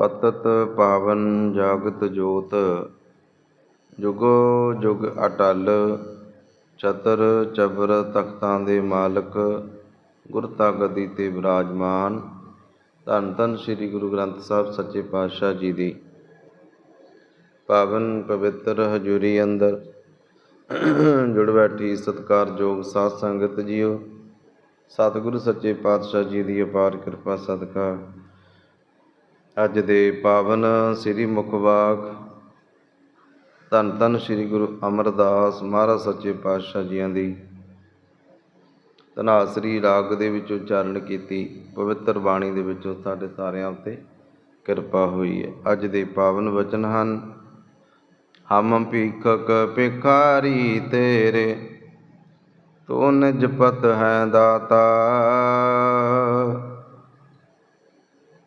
ਪਤਤ ਪਾਵਨ ਜਾਗਤ ਜੋਤ, ਜੁਗੋ ਜੁਗ ਅਟਲ, ਚਤਰ ਚਬਰ ਤਖਤਾਂ ਦੇ ਮਾਲਕ ਗੁਰਤਾ ਤਾਗਦੀ ਤੇ ਵਿਰਾਜਮਾਨ ਧੰਨ ਧੰਨ ਸ੍ਰੀ ਗੁਰੂ ਗ੍ਰੰਥ ਸਾਹਿਬ ਸੱਚੇ ਪਾਤਸ਼ਾਹ ਜੀ ਦੀ। ਪਾਵਨ ਪਵਿੱਤਰ ਹਜ਼ੂਰੀ ਅੰਦਰ ਜੁੜ ਬੈਠੀ ਸਤਿਕਾਰਯੋਗ ਸਾਧ ਸੰਗਤ ਜੀਓ। ਸਤਿਗੁਰੂ ਸੱਚੇ ਪਾਤਸ਼ਾਹ ਜੀ ਦੀ ਅਪਾਰ ਕਿਰਪਾ ਸਦਕਾ। ਅੱਜ ਦੇ ਪਾਵਨ ਸ੍ਰੀ ਮੁਖਵਾਕ ਧੰਨ ਧੰਨ ਸ੍ਰੀ ਗੁਰੂ ਅਮਰਦਾਸ ਮਹਾਰਾਜ ਸੱਚੇ ਪਾਤਸ਼ਾਹ ਜੀਆਂ ਦੀ। ਧਨਾਸਰੀ ਰਾਗ ਦੇ ਵਿੱਚ ਉਚਾਰਨ ਕੀਤੀ, ਪਵਿੱਤਰ ਬਾਣੀ ਦੇ ਵਿੱਚੋਂ ਸਾਡੇ ਸਾਰਿਆਂ ਉੱਤੇ ਕਿਰਪਾ ਹੋਈ ਹੈ। ਅੱਜ ਦੇ ਪਾਵਨ ਵਚਨ ਹਨ, ਹਮ ਭੀਖਕ ਭਿਖਾਰੀ ਤੇਰੇ, ਤੂੰ ਨਿਜ ਪਤ ਹੈ ਦਾਤਾ।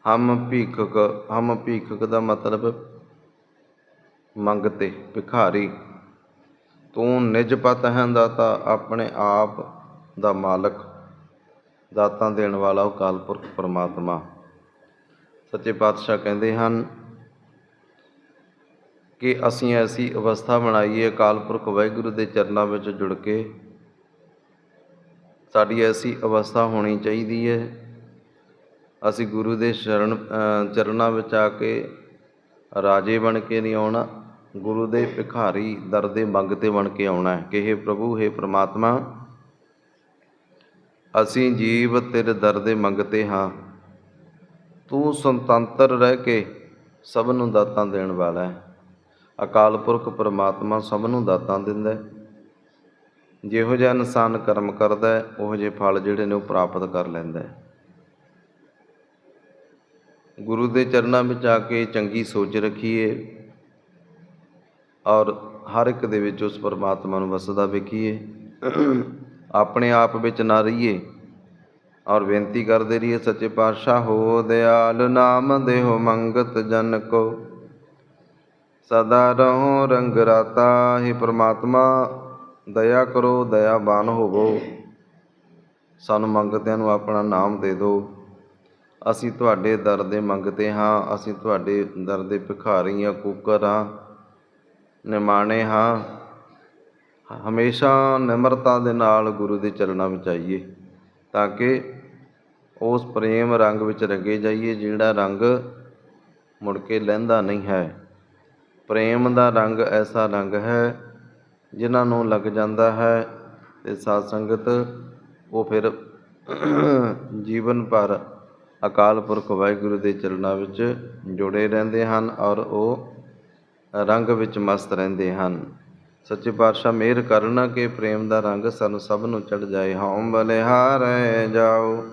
ਹਮ ਭੀਖਕ ਹਮ ਭੀਖਕ ਦਾ ਮਤਲਬ ਮੰਗਤੇ, ਭਿਖਾਰੀ। ਤੂੰ ਨਿਜ ਪਤ ਹੈ ਦਾਤਾ, ਆਪਣੇ ਆਪ ਦਾ ਮਾਲਕ। ਦਾਤਾਂ ਦੇਣ ਵਾਲਾ ਅਕਾਲ ਪੁਰਖ ਪਰਮਾਤਮਾ। ਸੱਚੇ ਪਾਤਸ਼ਾਹ ਕਹਿੰਦੇ ਹਨ ਕਿ ਅਸੀਂ ਐਸੀ ਅਵਸਥਾ ਬਣਾਈਏ, ਅਕਾਲ ਪੁਰਖ ਵਾਹਿਗੁਰੂ ਦੇ ਚਰਨਾਂ ਵਿੱਚ ਜੁੜ ਕੇ। ਸਾਡੀ ਐਸੀ ਅਵਸਥਾ ਹੋਣੀ ਚਾਹੀਦੀ ਹੈ। ਅਸੀਂ ਗੁਰੂ ਦੇ ਸ਼ਰਨ ਚਰਨਾਂ ਵਿੱਚ ਆ ਕੇ ਰਾਜੇ ਬਣ ਕੇ ਨਹੀਂ ਆਉਣਾ, ਗੁਰੂ ਦੇ ਭਿਖਾਰੀ ਦਰ ਦੇ ਮੰਗਤੇ ਬਣ ਕੇ ਆਉਣਾ ਹੈ। ਕਿ हे ਪ੍ਰਭੂ हे ਪ੍ਰਮਾਤਮਾ, ਅਸੀਂ ਜੀਵ ਤੇਰੇ ਦਰ ਦੇ ਮੰਗਤੇ ਹਾਂ। ਤੂੰ ਸੁਤੰਤਰ ਰਹਿ ਕੇ ਸਭ ਨੂੰ ਦਾਤਾਂ ਦੇਣ ਵਾਲਾ ਹੈ। ਅਕਾਲ ਪੁਰਖ ਪਰਮਾਤਮਾ ਸਭ ਨੂੰ ਦਾਤਾਂ ਦਿੰਦਾ ਜਿਹੋ ਜਿਹਾ ਇਨਸਾਨ ਕਰਮ ਕਰਦਾ ਹੈ, ਉਹੋ ਜਿਹੇ ਫਲ ਜਿਹੜੇ ਨੇ ਉਹ ਪ੍ਰਾਪਤ ਕਰ ਲੈਂਦਾ ਹੈ। ਗੁਰੂ ਦੇ ਚਰਨਾਂ ਵਿੱਚ ਆ ਕੇ ਚੰਗੀ ਸੋਚ ਰੱਖੀਏ ਔਰ ਹਰ ਇੱਕ ਦੇ ਵਿੱਚ ਉਸ ਪਰਮਾਤਮਾ ਨੂੰ ਵਸਦਾ ਵੇਖੀਏ। ਆਪਣੇ ਆਪ ਵਿੱਚ ਨਾ ਰਹੀਏ ਔਰ ਬੇਨਤੀ ਕਰਦੇ ਰਹੀਏ, ਸੱਚੇ ਪਾਤਸ਼ਾਹ, ਹੋ ਦਿਆਲ ਨਾਮ ਦੇਹੋ, ਮੰਗਤ ਜਨ ਕੋ। ਸਦਾ ਰਹੋ ਰੰਗ ਰਾਤਾ, ਹੈ ਪ੍ਰਮਾਤਮਾ, ਦਇਆ ਕਰੋ, ਦਇਆਵਾਨ ਹੋਵੋ। ਸਾਨੂੰ ਮੰਗਤਿਆਂ ਨੂੰ ਆਪਣਾ ਨਾਮ ਦੇ ਦਿਓ। ਅਸੀਂ ਤੁਹਾਡੇ ਦਰ ਦੇ ਮੰਗਤੇ ਹਾਂ, ਅਸੀਂ ਤੁਹਾਡੇ ਦਰ ਦੇ ਭਿਖਾਰੀ ਹਾਂ ਕੂਕਰ ਹਾਂ ਨਿਮਾਣੇ ਹਾਂ। ਹਮੇਸ਼ਾ ਨਿਮਰਤਾ ਦੇ ਨਾਲ ਗੁਰੂ ਦੇ ਚਰਨਾਂ ਵਿੱਚ ਆਈਏ, ਤਾਂ ਕਿ ਉਸ ਪ੍ਰੇਮ ਰੰਗ ਵਿੱਚ ਰੰਗੇ ਜਾਈਏ, ਜਿਹੜਾ ਰੰਗ ਮੁੜ ਕੇ ਲਹਿੰਦਾ ਨਹੀਂ ਹੈ। ਪ੍ਰੇਮ ਦਾ ਰੰਗ ਐਸਾ ਰੰਗ ਹੈ, ਜਿਨ੍ਹਾਂ ਨੂੰ ਲੱਗ ਜਾਂਦਾ ਹੈ ਤੇ ਸਾਧ ਸੰਗਤ ਉਹ ਫਿਰ ਜੀਵਨ ਭਰ ਅਕਾਲ ਪੁਰਖ ਵਾਹਿਗੁਰੂ ਦੇ ਚਰਨਾਂ ਵਿੱਚ ਜੁੜੇ ਰਹਿੰਦੇ ਹਨ ਔਰ ਉਹ ਰੰਗ ਵਿੱਚ ਮਸਤ ਰਹਿੰਦੇ ਹਨ। ਸੱਚੇ ਪਾਤਸ਼ਾਹ ਮਿਹਰ ਕਰਨਾ ਕਿ ਪ੍ਰੇਮ ਦਾ ਰੰਗ ਸਾਨੂੰ ਸਭ ਨੂੰ ਚੜ ਜਾਏ। ਹਉ ਬਲਿਹਾਰੈ ਜਾਓ,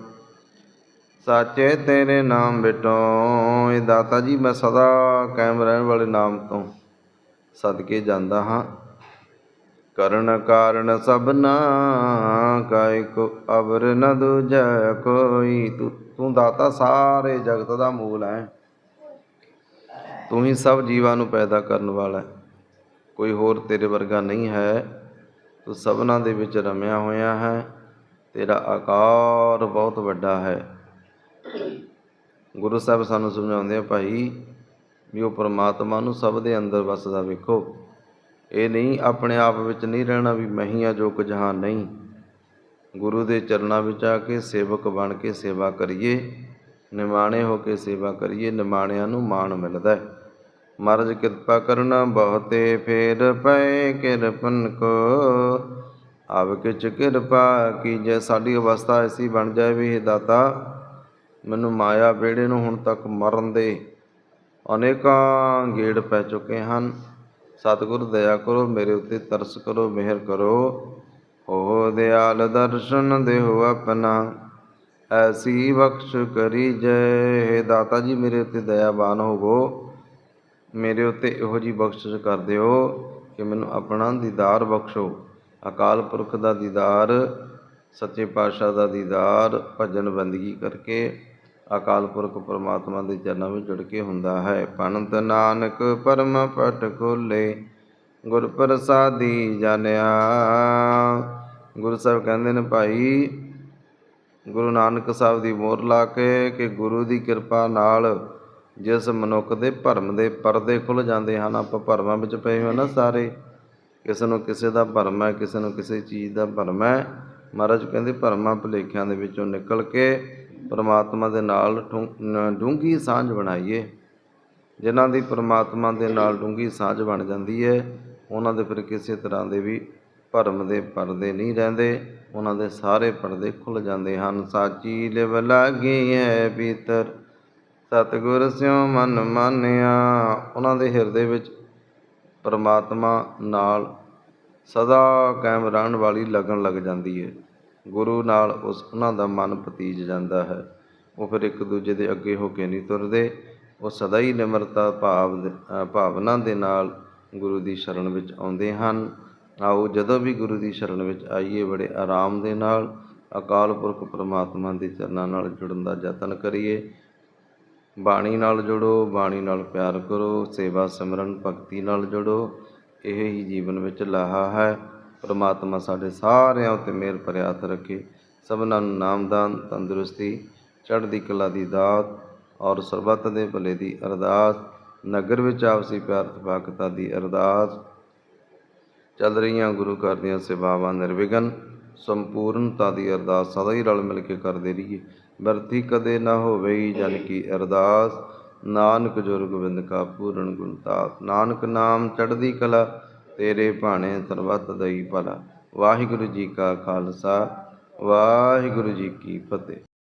ਸਾਚੇ ਤੇਰੇ ਨਾਮ ਬਿਟੋ। ਇਹ ਦਾਤਾ ਜੀ, ਮੈਂ ਸਦਾ ਕਾਇਮ ਰਹਿਣ ਵਾਲੇ ਨਾਮ ਤੋਂ ਸਦਕੇ ਜਾਂਦਾ ਹਾਂ। ਕਰਨ ਕਾਰਨ ਸਭਨਾ ਕਾਇ ਕੋ ਅਵਰ ਨ ਦੂਜੈ ਕੋਈ ਤੂੰ ਤੂੰ ਦਾਤਾ ਸਾਰੇ ਜਗਤ ਦਾ ਮੂਲ ਹੈ। ਤੂੰ ਹੀ ਸਭ ਜੀਵਾਂ ਨੂੰ ਪੈਦਾ ਕਰਨ ਵਾਲਾ ਹੈ। ਕੋਈ ਹੋਰ ਤੇਰੇ ਵਰਗਾ ਨਹੀਂ ਹੈ। ਤੂੰ ਸਭਨਾ ਦੇ ਵਿੱਚ ਰਮਿਆ ਹੋਇਆ ਹੈ। ਤੇਰਾ ਆਕਾਰ ਬਹੁਤ ਵੱਡਾ ਹੈ। ਗੁਰੂ ਸਾਹਿਬ ਸਾਨੂੰ ਸਮਝਾਉਂਦੇ ਆ, ਭਾਈ, ਵੀ ਉਹ ਪਰਮਾਤਮਾ ਨੂੰ ਸਭ ਦੇ ਅੰਦਰ ਵਸਦਾ ਵੇਖੋ। ਇਹ ਨਹੀਂ, ਆਪਣੇ ਆਪ ਵਿੱਚ ਨਹੀਂ ਰਹਿਣਾ ਵੀ ਮੈਂ ਹੀ ਆ ਜੋ ਕੁਝ ਜਹਾਨ ਨਹੀਂ। ਗੁਰੂ ਦੇ ਚਰਨਾਂ ਵਿੱਚ ਆ ਕੇ ਸੇਵਕ ਬਣ ਕੇ ਸੇਵਾ ਕਰੀਏ, ਨਿਮਾਣੇ ਹੋ ਕੇ ਸੇਵਾ ਕਰੀਏ, ਨਿਮਾਣਿਆਂ ਨੂੰ ਮਾਣ ਮਿਲਦਾ ਹੈ। ਮਹਾਰਾਜ ਕਿਰਪਾ ਕਰਨਾ ਬਹੁਤੇ ਫੇਰ ਪਏ ਕਿਰਪਨ ਕੋ। ਆਵ ਕਿਛ ਕਿਰਪਾ ਜੇ ਸਾਡੀ ਅਵਸਥਾ ਐਸੀ ਬਣ ਜਾਏ ਵੀ ਇਹ ਦਾਤਾ, ਮੈਨੂੰ ਮਾਇਆ ਬੇੜੇ ਨੂੰ ਹੁਣ ਤੱਕ ਮਰਨ ਦੇ ਅਨੇਕਾਂ ਗੇੜ ਪੈ ਚੁੱਕੇ ਹਨ। ਸਤਿਗੁਰ, ਦਇਆ ਕਰੋ, ਮੇਰੇ ਉੱਤੇ ਤਰਸ ਕਰੋ, ਮਿਹਰ ਕਰੋ। ਹੋ ਦਿਆਲ ਦਰਸ਼ਨ ਦੇਹੋ ਆਪਣਾ, ਐਸੀ ਬਖਸ਼ ਕਰੀ ਜੈ। ਹੇ ਦਾਤਾ ਜੀ, ਮੇਰੇ ਉੱਤੇ ਦਇਆਵਾਨ ਹੋਵੋ। ਮੇਰੇ ਉੱਤੇ ਇਹੋ ਜੀ ਬਖਸ਼ਿਸ਼ ਕਰ ਦਿਓ ਕਿ ਮੈਨੂੰ ਆਪਣਾ ਦੀਦਾਰ ਬਖਸ਼ੋ। ਅਕਾਲ ਪੁਰਖ ਦਾ ਦੀਦਾਰ, ਸੱਚੇ ਪਾਤਸ਼ਾਹ ਦਾ ਦੀਦਾਰ, ਭਜਨ ਬੰਦਗੀ ਕਰਕੇ ਅਕਾਲ ਪੁਰਖ ਪਰਮਾਤਮਾ ਦੇ ਚਰਨਾਂ ਵਿੱਚ ਜੁੜ ਕੇ ਹੁੰਦਾ ਹੈ। ਪੰਤ ਨਾਨਕ ਪਰਮ ਪਟ ਖੋਲੇ, ਗੁਰ ਪ੍ਰਸਾਦੀ ਜਾਣਿਆ। ਗੁਰੂ ਸਾਹਿਬ ਕਹਿੰਦੇ ਨੇ ਭਾਈ, ਗੁਰੂ ਨਾਨਕ ਸਾਹਿਬ ਦੀ ਮੋਹਰ ਲਾ ਕੇ ਕਿ ਗੁਰੂ ਦੀ ਕਿਰਪਾ ਨਾਲ ਜਿਸ ਮਨੁੱਖ ਦੇ ਭਰਮ ਦੇ ਪਰਦੇ ਖੁੱਲ ਜਾਂਦੇ ਹਨ, ਆਪਾਂ ਭਰਮਾਂ ਵਿੱਚ ਪਏ ਹੋਏ ਨਾ ਸਾਰੇ। ਕਿਸੇ ਨੂੰ ਕਿਸੇ ਦਾ ਭਰਮ ਹੈ, ਕਿਸੇ ਨੂੰ ਕਿਸੇ ਚੀਜ਼ ਦਾ ਭਰਮ ਹੈ। ਮਹਾਰਾਜ ਕਹਿੰਦੇ ਭਰਮਾਂ ਭੁਲੇਖਿਆਂ ਦੇ ਵਿੱਚੋਂ ਨਿਕਲ ਕੇ ਪਰਮਾਤਮਾ ਦੇ ਨਾਲ ਡੂੰਘੀ ਸਾਂਝ ਬਣਾਈਏ। ਜਿਨ੍ਹਾਂ ਦੀ ਪਰਮਾਤਮਾ ਦੇ ਨਾਲ ਡੂੰਘੀ ਸਾਂਝ ਬਣ ਜਾਂਦੀ ਹੈ, ਉਹਨਾਂ ਦੇ ਫਿਰ ਕਿਸੇ ਤਰ੍ਹਾਂ ਦੇ ਵੀ ਭਰਮ ਦੇ ਪਰਦੇ ਨਹੀਂ ਰਹਿੰਦੇ, ਉਹਨਾਂ ਦੇ ਸਾਰੇ ਪਰਦੇ ਖੁੱਲ ਜਾਂਦੇ ਹਨ। ਸਾਚੀ ਲਿਵ ਲਾਗੀ ਹੈ ਪੀਤਰ, ਸਤਿਗੁਰ ਸਿਉ ਮਨ ਮਾਨਿਆ। ਉਹਨਾਂ ਦੇ ਹਿਰਦੇ ਵਿੱਚ ਪਰਮਾਤਮਾ ਨਾਲ ਸਦਾ ਕਾਇਮ ਰਹਿਣ ਵਾਲੀ ਲੱਗਣ ਲੱਗ ਜਾਂਦੀ ਹੈ ਗੁਰੂ ਨਾਲ ਉਸ ਉਹਨਾਂ ਦਾ ਮਨ ਪਤੀਜ ਜਾਂਦਾ ਹੈ। ਉਹ ਫਿਰ ਇੱਕ ਦੂਜੇ ਦੇ ਅੱਗੇ ਹੋ ਕੇ ਨਹੀਂ ਤੁਰਦੇ। ਉਹ ਸਦਾ ਹੀ ਨਿਮਰਤਾ ਭਾਵ ਭਾਵਨਾ ਦੇ ਨਾਲ ਗੁਰੂ ਦੀ ਸ਼ਰਨ ਵਿੱਚ ਆਉਂਦੇ ਹਨ। ਆਓ ਜਦੋਂ ਵੀ ਗੁਰੂ ਦੀ ਸ਼ਰਨ ਵਿੱਚ ਆਈਏ ਬੜੇ ਆਰਾਮ ਦੇ ਨਾਲ ਅਕਾਲ ਪੁਰਖ ਪਰਮਾਤਮਾ ਦੇ ਚਰਨਾਂ ਨਾਲ ਜੁੜਨ ਦਾ ਯਤਨ ਕਰੀਏ। ਬਾਣੀ ਨਾਲ ਜੁੜੋ, ਬਾਣੀ ਨਾਲ ਪਿਆਰ ਕਰੋ, ਸੇਵਾ ਸਿਮਰਨ, ਭਗਤੀ ਨਾਲ ਜੁੜੋ। ਇਹ ਹੀ ਜੀਵਨ ਵਿੱਚ ਲਾਹਾ ਹੈ। ਪਰਮਾਤਮਾ ਸਾਡੇ ਸਾਰਿਆਂ ਉੱਤੇ ਮਿਹਰ ਭਰਿਆ ਰੱਖੇ। ਸਭਨਾਂ ਨੂੰ ਨਾਮਦਾਨ ਤੰਦਰੁਸਤੀ, ਚੜ੍ਹਦੀ ਕਲਾ ਦੀ ਦਾਤ ਔਰ ਸਰਬੱਤ ਦੇ ਭਲੇ ਦੀ ਅਰਦਾਸ। ਨਗਰ ਵਿੱਚ ਆਪਸੀ ਪਿਆਰ ਤਪਾਕਤਾ ਦੀ ਅਰਦਾਸ। ਚੱਲ ਰਹੀਆਂ ਗੁਰੂ ਘਰ ਦੀਆਂ ਸੇਵਾਵਾਂ ਨਿਰਵਿਘਨ, ਸੰਪੂਰਨਤਾ ਦੀ ਅਰਦਾਸ ਸਦਾ ਹੀ ਰਲ ਮਿਲ ਕੇ ਕਰਦੇ ਰਹੀਏ। ਵਰਤੀ ਕਦੇ ਨਾ ਹੋਵੇ ਹੀ ਜਨ ਕੀ ਅਰਦਾਸ। ਨਾਨਕ ਜੁਰ ਗੋਬਿੰਦ ਕਾ ਪੂਰਨ ਗੁਣਤਾਸ ਨਾਨਕ ਨਾਮ ਚੜ੍ਹਦੀ ਕਲਾ, ਤੇਰੇ ਭਾਣੇ ਸਰਬੱਤ ਦਈ ਭਲਾ। ਵਾਹਿਗੁਰੂ ਜੀ ਕਾ ਖਾਲਸਾ, ਵਾਹਿਗੁਰੂ ਜੀ ਕੀ ਫਤਿਹ।